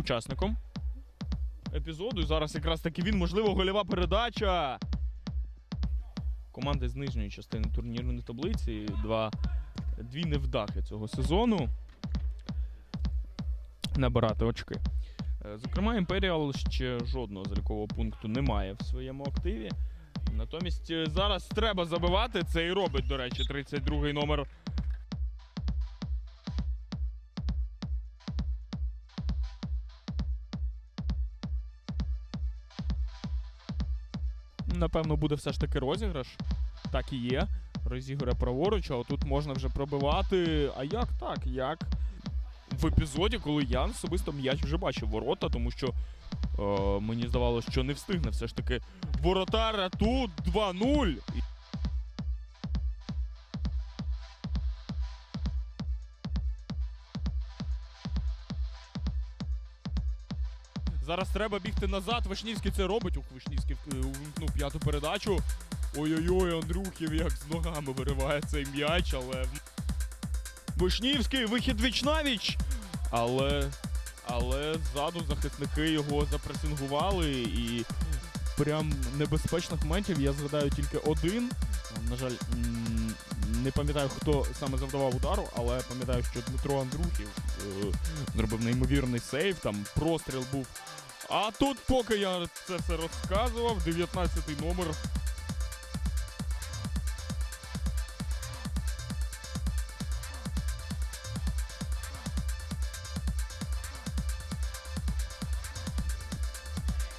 Учасником епізоду. І зараз якраз таки він, можливо, гольова передача. Команди з нижньої частини турнірної таблиці. Два, дві невдахи цього сезону. Набирати очки. Е, Зокрема, Імперіал ще жодного залікового пункту не має в своєму активі. Натомість е, зараз треба забивати. Це і робить, до речі, 32-й номер Напевно, буде все ж таки розіграш. Так і є. Розігра праворуч, а отут можна вже пробивати. А як так? Як? В епізоді, коли я особисто м'яч вже бачив ворота, тому що е, мені здавалося, що не встигне все ж таки воротар, а тут 2-0. Зараз треба бігти назад. Вишнівський це робить. Ух, Вишнівський е, увімкнув п'яту передачу. Ой-ой-ой, Андрюхів як з ногами вириває цей м'яч, але. Вишнівський, вихід віч-навіч! Але. Але ззаду захисники його запресингували і прям небезпечних моментів я згадаю тільки один. На жаль, не пам'ятаю, хто саме завдавав удару, але пам'ятаю, що Дмитро Андрухів е, зробив неймовірний сейв, там простріл був. А тут, поки я це все розказував, 19-й номер.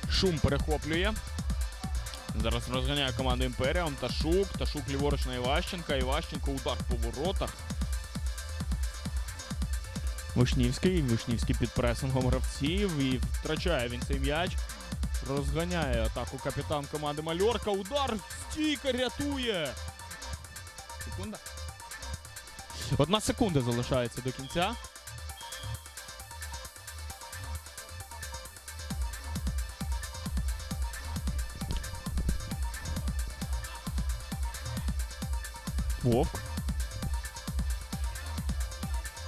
Шум перехоплює. Зараз розганяє команда Імперіум. Ташук. Ташук ліворуч на Іващенка. Іващенко удар по воротах. Вишнівський. Вишнівський під пресингом гравців. І втрачає він цей м'яч. Розганяє атаку капітан команди Мальорка. Удар. Стійка рятує. Секунда. Одна секунда залишається до кінця. Вовк.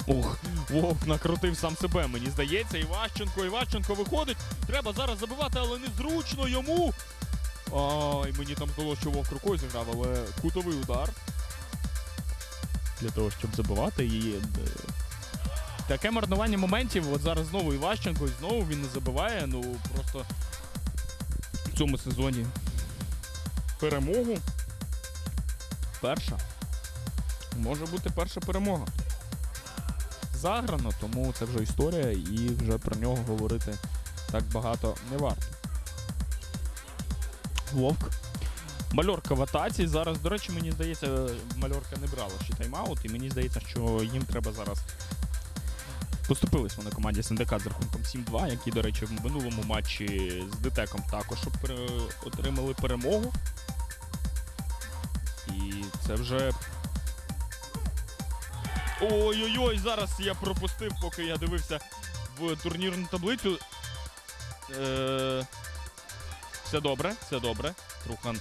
Ох, Вовк накрутив сам себе, мені здається. Іващенко, Іващенко виходить. Треба зараз забивати, але незручно йому. Ай, мені там здалося, що Вовк рукою зіграв, але кутовий удар. Для того, щоб забивати її. е, Таке марнування моментів. От зараз знову Іващенко, і знову він не забиває. Ну просто в цьому сезоні перемогу. Перша. Може бути перша перемога. Заграно, тому це вже історія, і вже про нього говорити так багато не варто. Вовк. Мальорка в атаці. Зараз, до речі, мені здається, Мальорка не брала ще тайм-аут, і мені здається, що їм треба зараз. Поступились вони команді Синдикат з рахунком 7-2, які, до речі, в минулому матчі з Детеком також отримали перемогу. І це вже Ой-ой-ой, зараз я пропустив, поки я дивився в турнірну таблицю. Е... Все добре, все добре. Трухан.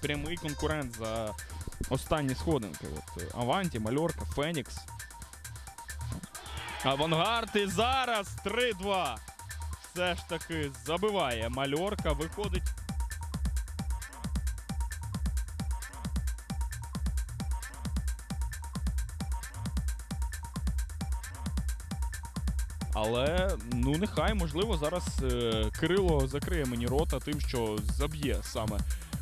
Прямий конкурент за останні сходинки. От, е, Аванті, Мальорка, Фенікс. Авангард і зараз 3-2 все ж таки забиває мальорка, виходить. Але ну нехай, можливо, зараз е, Кирило закриє мені рота тим, що заб'є саме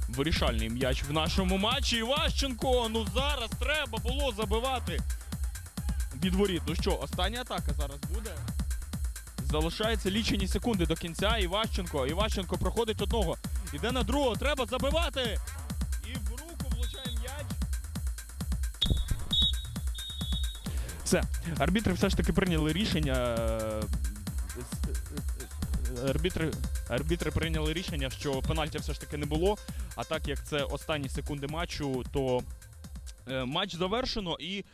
вирішальний м'яч в нашому матчі. Іващенко, ну зараз треба було забивати від воріт. Ну що, остання атака зараз буде. Залишається лічені секунди до кінця. Іващенко. Іващенко проходить одного. Іде на другого. Треба забивати. І в руку влучає м'яч. Все. Арбітри все ж таки прийняли рішення. Арбітри, арбітри прийняли рішення, що пенальті все ж таки не було. А так як це останні секунди матчу, то е, матч завершено і